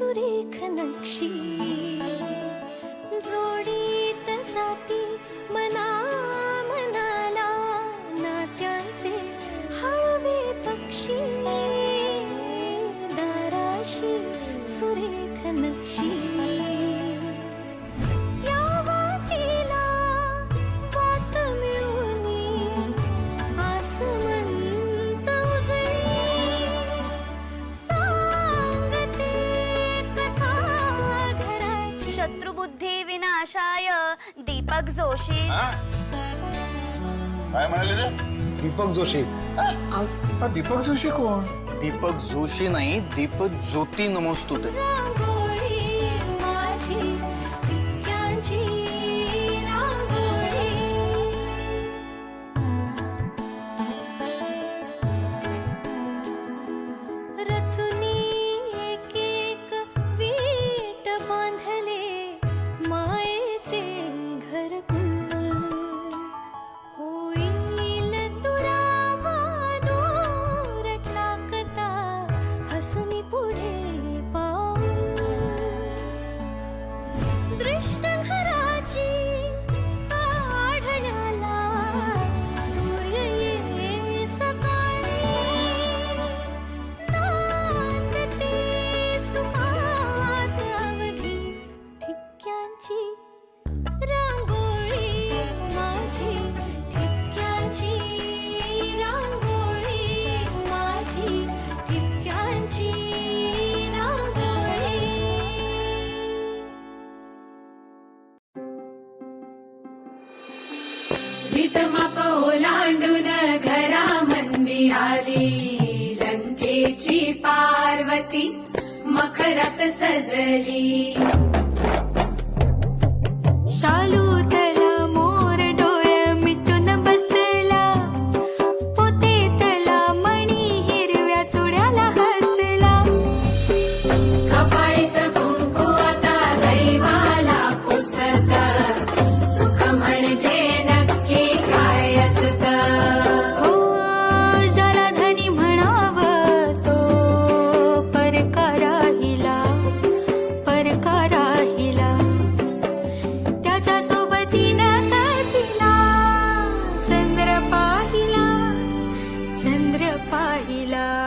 सुरेख नक्षी. जोडीत जाती मना मनाला नात्याचे हळवे पक्षी. दाराशी सुरेख नक्षी. विनाशाय दीपक जोशी? काय म्हणाले रे? दीपक जोशी. दीपक जोशी कोण? दीपक जोशी नाही दीपक ज्योती नमोस्तुते. मपौला मन्दिरा लङ्के पार्वती मखर सजली। चंद्र पाहिला.